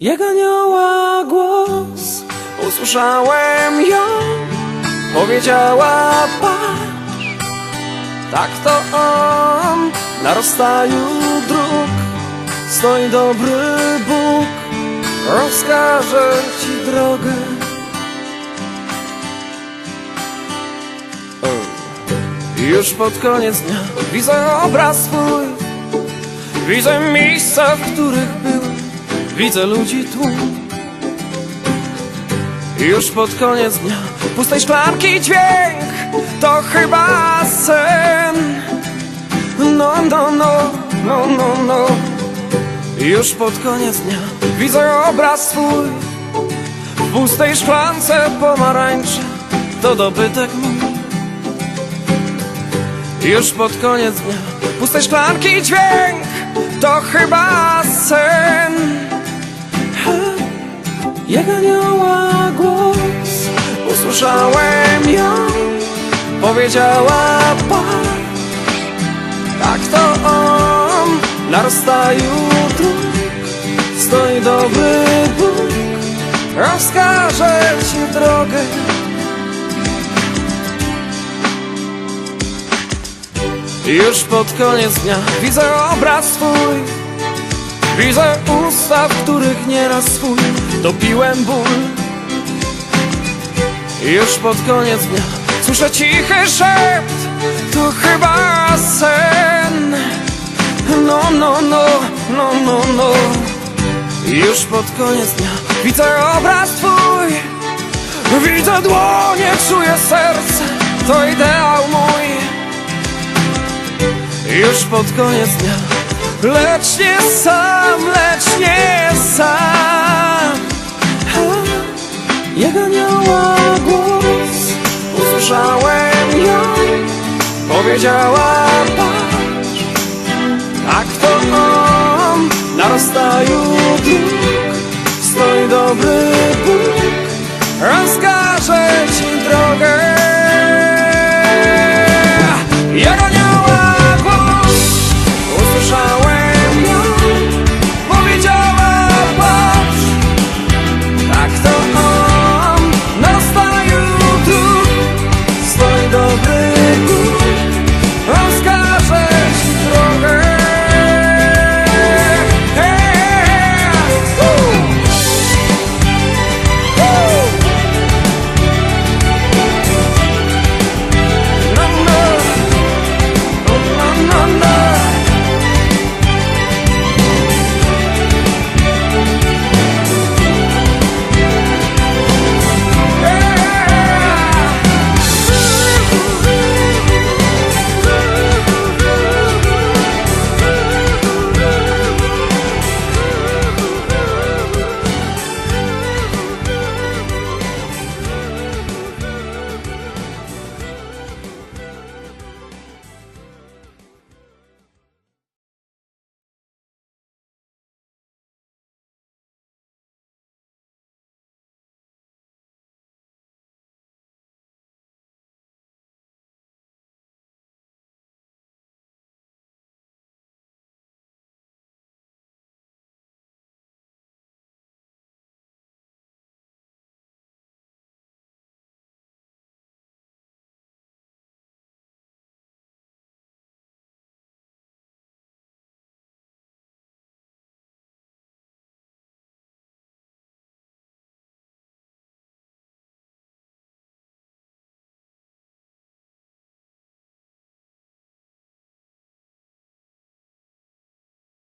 Jak anioła głos usłyszałem ją Powiedziała patrz Tak to on na rozstaju dróg Stoi dobry Bóg Rozkaże ci drogę. Już pod koniec dnia widzę obraz swój Widzę miejsca, w których byłem Widzę ludzi tłum Już pod koniec dnia. Pustej szklanki dźwięk. To chyba sen. No, no, no, no, no, no. Już pod koniec dnia. Widzę obraz swój. W pustej szklance pomarańczy. To dobytek mój. Już pod koniec dnia. Pustej szklanki dźwięk. To chyba sen Jak anioła głos. Usłyszałem ją. Powiedziała patrz Tak to on Na rozstaju Stoi dobry Bóg. Rozkaże ci drogę. Już pod koniec dnia widzę obraz swój Widzę usta, w których nieraz swój Topiłem ból. Już pod koniec dnia Słyszę cichy szept To chyba sen. No, no, no, no, no, no. Już pod koniec dnia Widzę obraz twój. Widzę dłonie, czuję serce. To ideał mój. Już pod koniec dnia Lecz nie sam, lecz nie sam Jego miała głos Usłyszałem ją Powiedziała patrz tak A kto on? Na dróg Stoi dobry